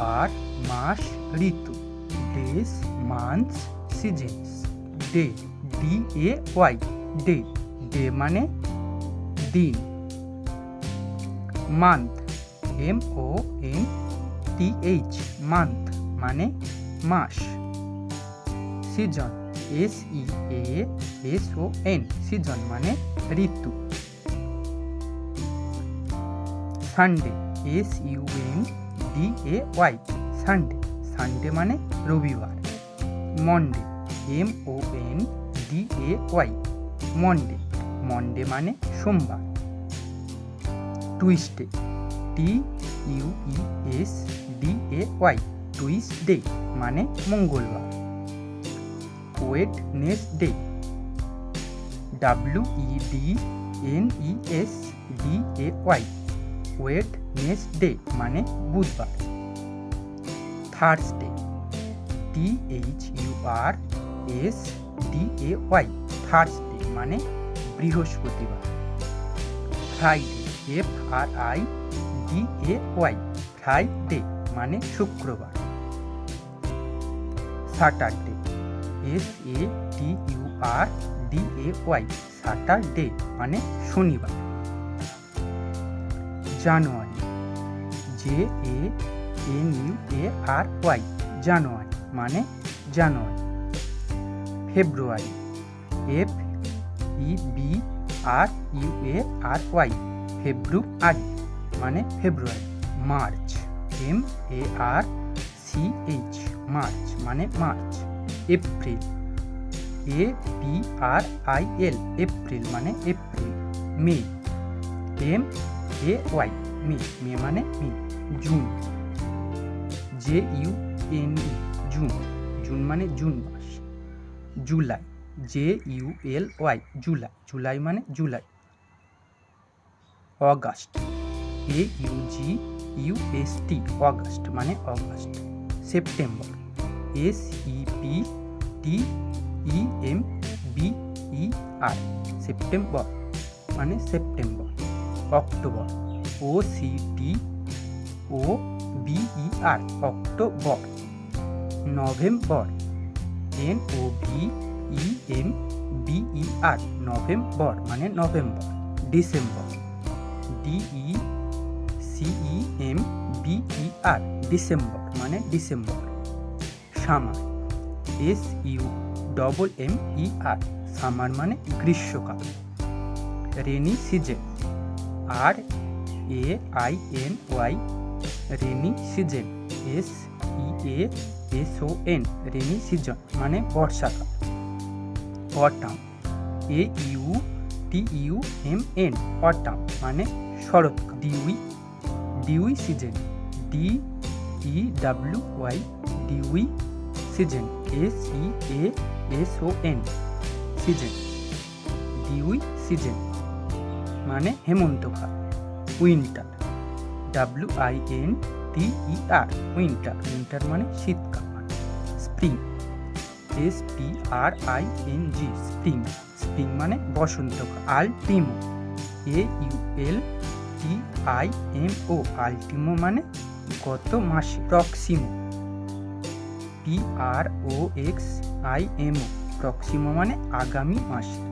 আর মাস ঋতু। Days, months, seasons. Day, D, A, Y. Day day মানে দিন। Month, M, O, N, T, H. Month মানে মাস। Season, S, E, A, S, O, N. Season মানে ঋতু। Sunday, S, U, N D A Y Sunday Sunday মানে রবিবার। Monday M O N D A Y Monday Monday মানে সোমবার। Tuesday T U E S D A Y Tuesday মানে মঙ্গলবার। Wednesday W E D N E S D A Y Wednesday মানে বুধবার। Thursday T H U R S D A Y Thursday মানে বৃহস্পতিবার। Friday F R I D A Y Friday মানে শুক্রবার। Saturday S A T U R D A Y Saturday মানে শনিবার। January J A N U A R Y January মানে জানুয়ারি। February F E B R U A R Y February মানে ফেব্রুয়ারি। March M A R C H March মানে March. April A P R I L April মানে April. May M A Y May May মানে মে। June. J U N E, June. June মানে June মাস। July, J U L Y, July. July মানে July. August, A U G U S T, August মানে August. September, S E P T E M B E R, September মানে September. October, O C T O B E R, October. November. N O V E M B E R, November মানে November, December. D E C E M B E R, December মানে December. Summer. S U double M E R, summer মানে গ্রীষ্মকাল। Rainy season. R A I N Y rainy season, S E A S O N rainy season মানে বর্ষাকাল। Autumn, A U T U M N, autumn মানে শরৎকাল। Dewy dewy season, D E W Y dewy season, S E A S O N season dewy season মানে হেমন্তকাল winter. W I N T E R winter winter মানে শীতকাল মানে spring S P R I N G spring spring মানে বসন্তকাল ultimo A U L T I M O ultimo মানে গত মাসে proximo P R O X I M O proximo মানে আগামী মাসে।